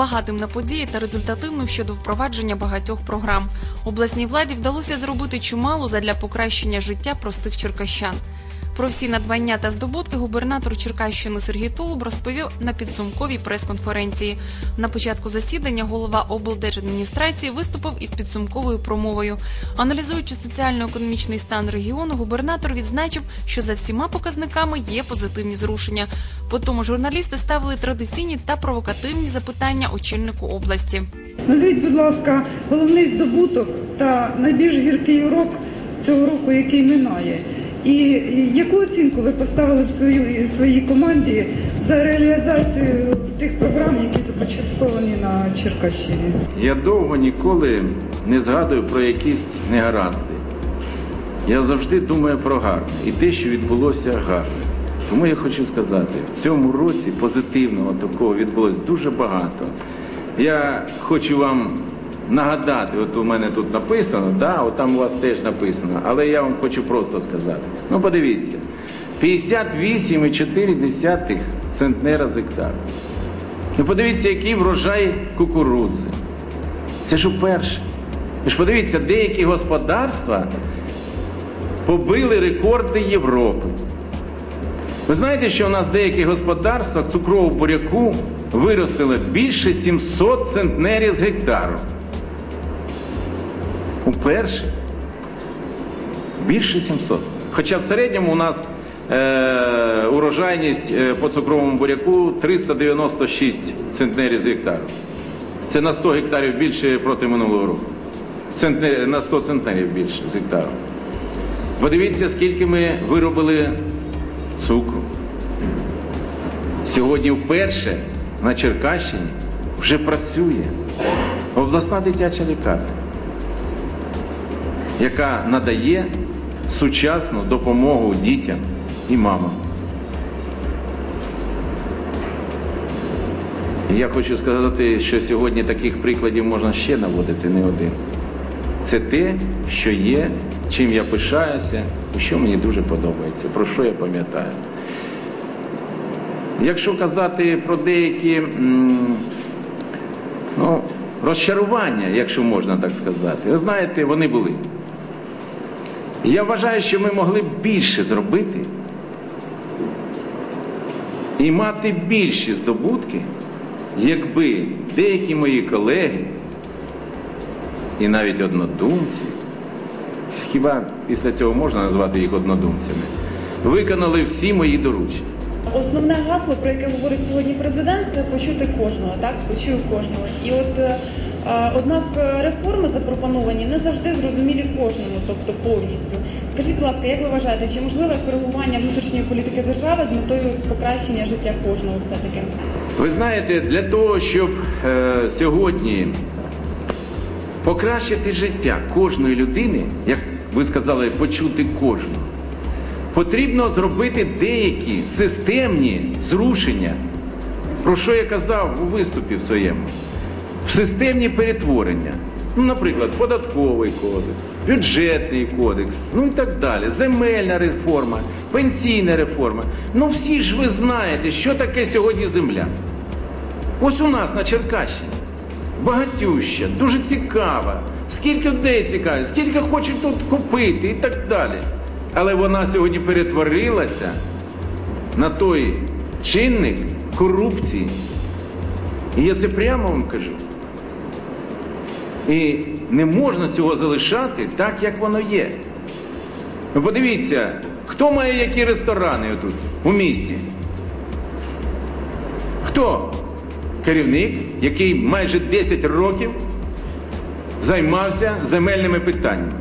багатим на події та результативним щодо впровадження багатьох програм. Обласній владі вдалося зробити чимало задля покращення життя простих черкащан. Про всі надбання та здобутки губернатор Черкащини Сергій Тулуб розповів на підсумковій прес-конференції. На початку засідання голова облдержадміністрації виступив із підсумковою промовою. Аналізуючи соціально-економічний стан регіону, губернатор відзначив, що за всіма показниками є позитивні зрушення. По тому журналісти ставили традиційні та провокативні запитання очільнику області. Назвіть, будь ласка, головний здобуток та найбільш гіркий урок цього року, який минає. І яку оцінку ви поставили в свою, своїй команді за реалізацію тих програм, які започатковані на Черкащині? Я довго ніколи не згадую про якісь негаразди. Я завжди думаю про гарне і те, що відбулося гарне. Тому я хочу сказати, в цьому році позитивного такого відбулось дуже багато. Я хочу вам нагадати, от у мене тут написано, да, от там у вас теж написано, але я вам хочу просто сказати. Ну подивіться, 58,4 центнера з гектару. Ну подивіться, який врожай кукурудзи. Це ж уперше. Ви ж подивіться, деякі господарства побили рекорди Європи. Ви знаєте, що у нас деякі господарства цукрового буряку виростили більше 700 центнерів з гектару. Уперше. Більше 700. Хоча в середньому у нас е, урожайність е, по цукровому буряку 396 центнерів з гектару. Це на 100 гектарів більше проти минулого року. Центнер, на 100 центнерів більше з гектару. Подивіться, скільки ми виробили цукру. Сьогодні вперше на Черкащині вже працює обласна дитяча лікарня, яка надає сучасну допомогу дітям і мамам. Я хочу сказати, що сьогодні таких прикладів можна ще наводити не один. Це те, що є, чим я пишаюся і що мені дуже подобається, про що я пам'ятаю. Якщо казати про деякі ну, розчарування, якщо можна так сказати, ви знаєте, вони були. Я вважаю, що ми могли б більше зробити і мати більші здобутки, якби деякі мої колеги і навіть однодумці, хіба після цього можна назвати їх однодумцями, виконали всі мої доручення. Основне гасло, про яке говорить сьогодні президент, це почути кожного, так почую кожного. І от е, однак е, реформи запропоновані не завжди зрозумілі кожному, тобто повністю. Скажіть, будь ласка, як ви вважаєте, чи можливе коригування внутрішньої політики держави з метою покращення життя кожного все таки? Ви знаєте, для того, щоб е, сьогодні покращити життя кожної людини, як ви сказали, почути кожного, потрібно зробити деякі системні зрушення, про що я казав у виступі в своєму, системні перетворення. Ну, наприклад, податковий кодекс, бюджетний кодекс, ну і так далі, земельна реформа, пенсійна реформа. Ну всі ж ви знаєте, що таке сьогодні земля. Ось у нас на Черкащині багатюща, дуже цікава. Скільки людей цікавить, скільки хочуть тут купити і так далі. Але вона сьогодні перетворилася на той чинник корупції. І я це прямо вам кажу. І не можна цього залишати так, як воно є. Ви подивіться, хто має які ресторани тут у місті? Хто? Керівник, який майже 10 років займався земельними питаннями.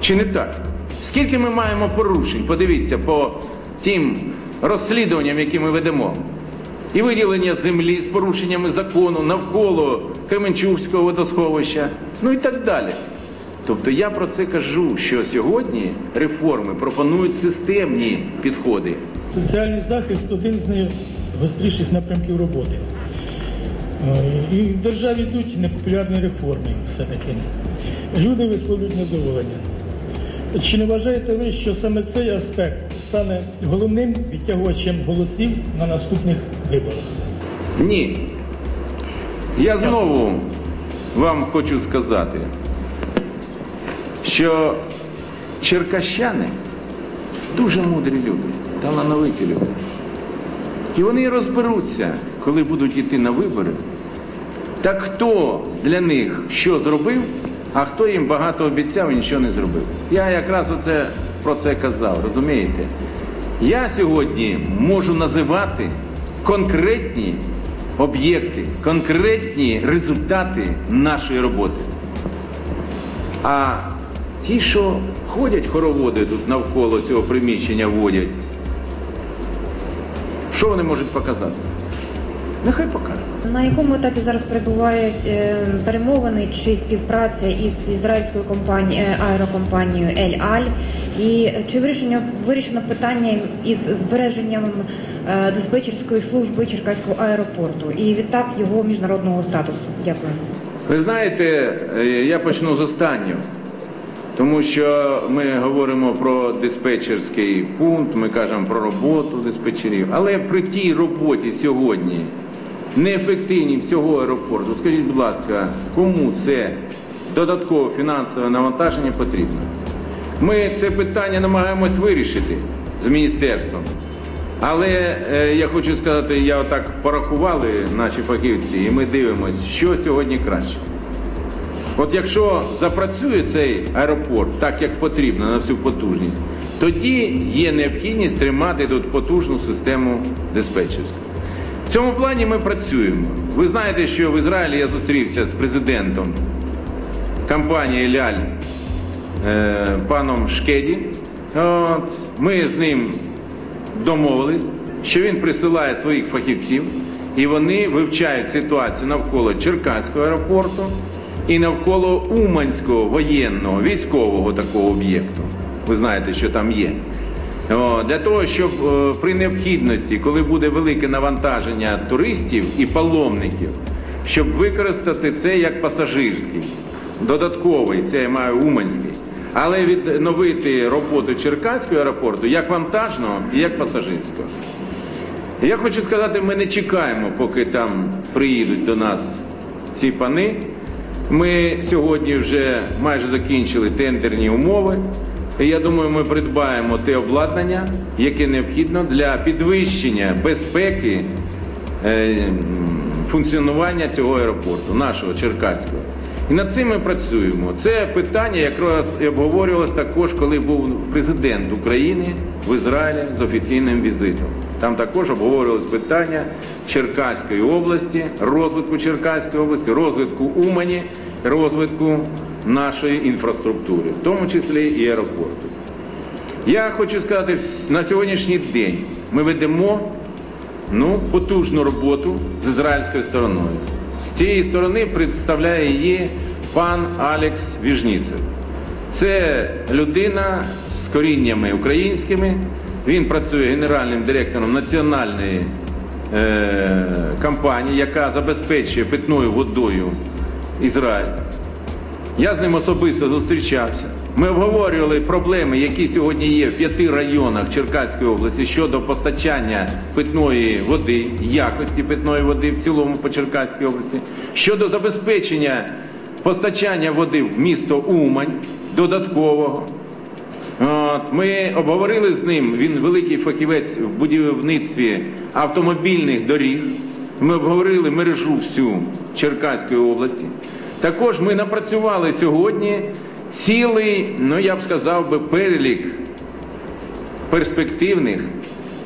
Чи не так? Скільки ми маємо порушень? Подивіться по тим розслідуванням, які ми ведемо. І виділення землі з порушеннями закону навколо Кременчугського водосховища, ну і так далі. Тобто я про це кажу, що сьогодні реформи пропонують системні підходи. Соціальний захист один з найгостріших напрямків роботи. Е, І в державі йдуть непопулярні реформи все-таки. Люди висловлюють недоволення. Чи не вважаєте ви, що саме цей аспект стане головним відтягувачем голосів на наступних виборах? Ні. Я знову вам хочу сказати, що черкащани дуже мудрі люди, талановиті люди. І вони розберуться, коли будуть йти на вибори, так хто для них що зробив, а хто їм багато обіцяв і нічого не зробив. Я якраз оце, про це казав, розумієте? Я сьогодні можу називати конкретні об'єкти, конкретні результати нашої роботи. А ті, що ходять хороводи тут навколо цього приміщення, водять, що вони можуть показати? Нехай покажуть. На якому етапі зараз перебувають е, перемовини чи співпраця із ізраїльською компанією аерокомпанією Ель Аль? І чи вирішено вирішено питання із збереженням е, диспетчерської служби Черкаського аеропорту і відтак його міжнародного статусу? Дякую. Ви знаєте, е, я почну з останнього. Тому що ми говоримо про диспетчерський пункт, ми кажемо про роботу диспетчерів. Але при тій роботі сьогодні, неефективній всього аеропорту, скажіть, будь ласка, кому це додаткове фінансове навантаження потрібно? Ми це питання намагаємось вирішити з міністерством. Але е, я хочу сказати, я отак порахували наші фахівці, і ми дивимося, що сьогодні краще. От якщо запрацює цей аеропорт так, як потрібно на всю потужність, тоді є необхідність тримати тут потужну систему диспетчерську. В цьому плані ми працюємо. Ви знаєте, що в Ізраїлі я зустрівся з президентом компанії Ляль е, паном Шкеді. От, ми з ним домовились, що він присилає своїх фахівців, і вони вивчають ситуацію навколо Черкаського аеропорту і навколо Уманського воєнного військового такого об'єкту. Ви знаєте, що там є. Для того, щоб е, при необхідності, коли буде велике навантаження туристів і паломників, щоб використати це як пасажирський, додатковий, це я маю Уманський, але відновити роботу Черкаського аеропорту як вантажного і як пасажирського. Я хочу сказати, ми не чекаємо, поки там приїдуть до нас ці пани. Ми сьогодні вже майже закінчили тендерні умови. Я думаю, ми придбаємо те обладнання, яке необхідно для підвищення безпеки е, функціонування цього аеропорту, нашого Черкаського. І над цим ми працюємо. Це питання якраз обговорювалось також, коли був президент України в Ізраїлі з офіційним візитом. Там також обговорювалось питання Черкаської області, розвитку Черкаської області, розвитку Умані, розвитку нашої інфраструктури, в тому числі і аеропорту. Я хочу сказати, на сьогоднішній день ми ведемо ну, потужну роботу з ізраїльською стороною. З цієї сторони представляє її пан Алекс Віжніцев. Це людина з коріннями українськими. Він працює генеральним директором національної е, компанії, яка забезпечує питною водою Ізраїль. Я з ним особисто зустрічався. Ми обговорювали проблеми, які сьогодні є в п'яти районах Черкаської області щодо постачання питної води, якості питної води в цілому по Черкаській області, щодо забезпечення постачання води в місто Умань додаткового. От, ми обговорили з ним, він великий фахівець в будівництві автомобільних доріг. Ми обговорили мережу всю Черкаської області. Також ми напрацювали сьогодні цілий, ну я б сказав би, перелік перспективних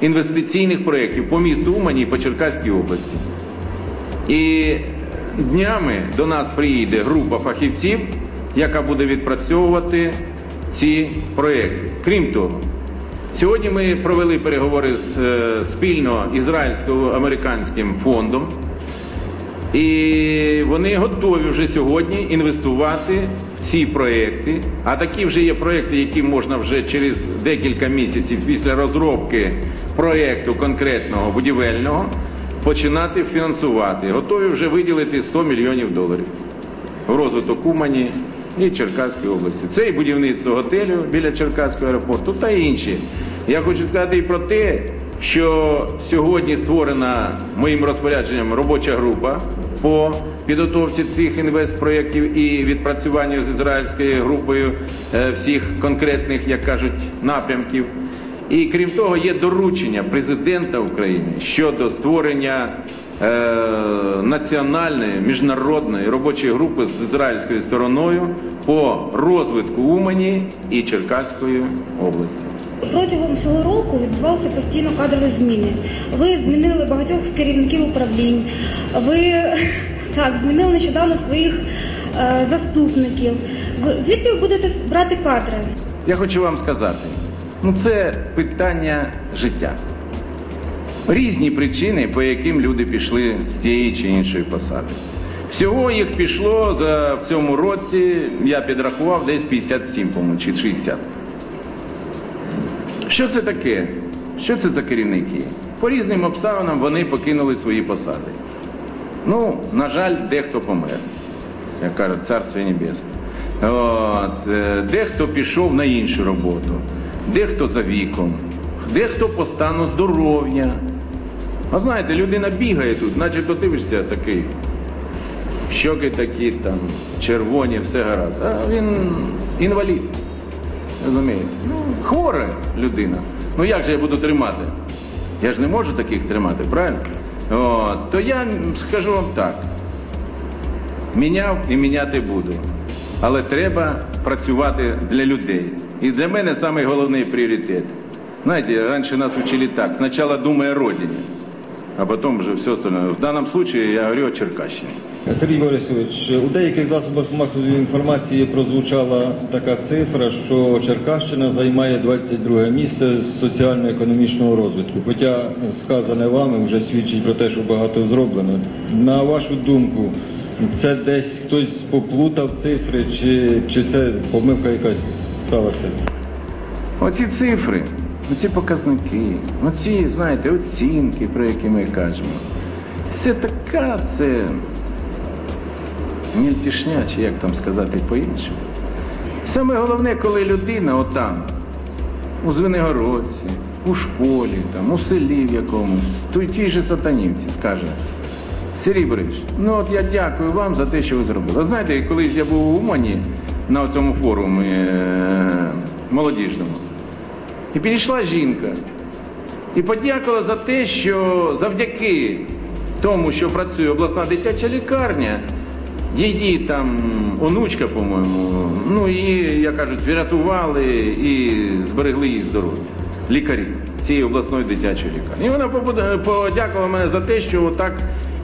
інвестиційних проєктів по місту Умані і по Черкаській області. І днями до нас приїде група фахівців, яка буде відпрацьовувати ці проєкти. Крім того, сьогодні ми провели переговори з е, спільно ізраїльсько-американським фондом. І вони готові вже сьогодні інвестувати в ці проекти. А такі вже є проекти, які можна вже через декілька місяців після розробки проекту конкретного будівельного починати фінансувати. Готові вже виділити 100 мільйонів доларів в розвиток Умані і Черкаської області. Це і будівництво готелю біля Черкаського аеропорту та інші. Я хочу сказати і про те, що сьогодні створена моїм розпорядженням робоча група по підготовці цих інвестпроєктів і відпрацюванню з ізраїльською групою е, всіх конкретних, як кажуть, напрямків. І крім того, є доручення президента України щодо створення е, національної міжнародної робочої групи з ізраїльською стороною по розвитку Умані і Черкаської області. Протягом цього року відбувалися постійно кадрові зміни. Ви змінили багатьох керівників управлінь. Ви так змінили нещодавно своїх е, заступників. Звідки ви будете брати кадри? Я хочу вам сказати, ну це питання життя. Різні причини, по яким люди пішли з тієї чи іншої посади. Всього їх пішло за в цьому році, я підрахував, десь 57, по-моєму, чи 60. Що це таке? Що це за керівники? По різним обставинам вони покинули свої посади. Ну, на жаль, дехто помер, як кажуть, царство небесне. От, е, дехто пішов на іншу роботу, дехто за віком, дехто по стану здоров'я. А знаєте, людина бігає тут, начебто дивишся такий. Щоки такі там, червоні, все гаразд. А він інвалід. Розумієте? Ну, хвора людина. Ну як же я буду тримати? Я ж не можу таких тримати, правильно? От, то я скажу вам так. Міняв і міняти буду. Але треба працювати для людей. І для мене найголовніший пріоритет. Знаєте, раніше нас вчили так. Спочатку думай о родині, а потім вже все остальное. В даному випадку я говорю о Черкащині. Сергій Борисович, у деяких засобах масової інформації прозвучала така цифра, що Черкащина займає 22 місце з соціально-економічного розвитку. Хоча сказане вами вже свідчить про те, що багато зроблено. На вашу думку, це десь хтось поплутав цифри, чи, чи це помилка якась сталася? Оці цифри, оці показники, оці, знаєте, оцінки, про які ми кажемо. Це така, це мільтішня, чи як там сказати по-іншому. Саме головне, коли людина отам, у Звенигородці, у школі, там, у селі в якомусь, той тій же сатанівці скаже, Сергій Борисович, ну от я дякую вам за те, що ви зробили. Знаєте, колись я був у Умані на цьому форумі е- молодіжному, і підійшла жінка і подякувала за те, що завдяки тому, що працює обласна дитяча лікарня, її там онучка, по-моєму, ну її, як кажуть, врятували і зберегли її здоров'я. Лікарі цієї обласної дитячої лікарні. І вона подякувала мене за те, що так,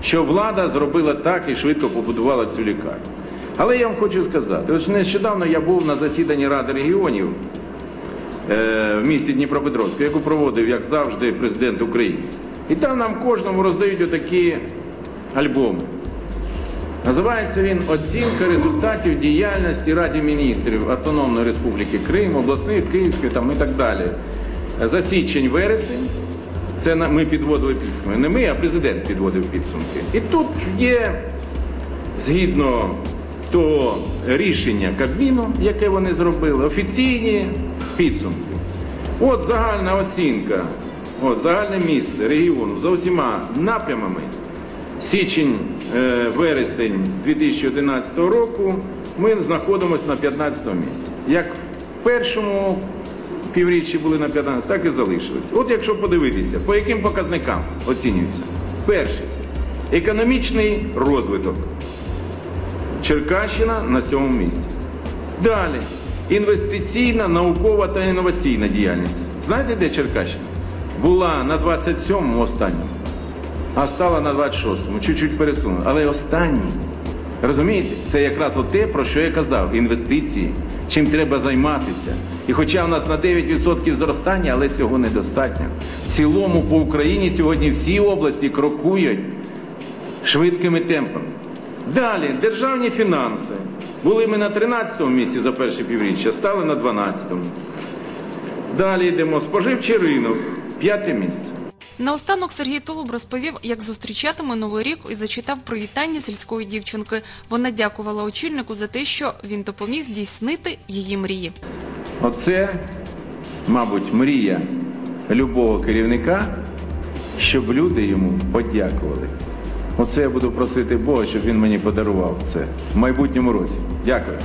що влада зробила так і швидко побудувала цю лікарню. Але я вам хочу сказати, ось нещодавно я був на засіданні Ради регіонів в місті Дніпропетровську, яку проводив, як завжди, президент України. І там нам кожному роздають отакі альбоми. Називається він Оцінка результатів діяльності Ради міністрів Автономної Республіки Крим, обласних, Київської там і так далі. За січень-вересень. Це ми підводили підсумки. Не ми, а президент підводив підсумки. І тут є, згідно того рішення Кабміну, яке вони зробили, офіційні підсумки. От загальна оцінка, от загальне місце регіону за усіма напрямами. Січень, е, вересень 2011 року ми знаходимося на 15 місці. Як в першому півріччі були на 15, так і залишились. От якщо подивитися, по яким показникам оцінюється. Перше економічний розвиток. Черкащина на цьому місці. Далі інвестиційна, наукова та інноваційна діяльність. Знаєте, де Черкащина? Була на 27-му останньому а стала на 26-му, чуть-чуть пересунула. Але останній, розумієте, це якраз те, про що я казав, інвестиції, чим треба займатися. І хоча у нас на 9% зростання, але цього недостатньо. В цілому по Україні сьогодні всі області крокують швидкими темпами. Далі, державні фінанси. Були ми на 13-му місці за перше півріччя, стали на 12-му. Далі йдемо. Споживчий ринок, п'яте місце. Наостанок Сергій Толуб розповів, як зустрічатиме новий рік і зачитав привітання сільської дівчинки. Вона дякувала очільнику за те, що він допоміг здійснити її мрії. Оце, мабуть, мрія любого керівника щоб люди йому подякували. Оце я буду просити Бога, щоб він мені подарував це в майбутньому році. Дякую.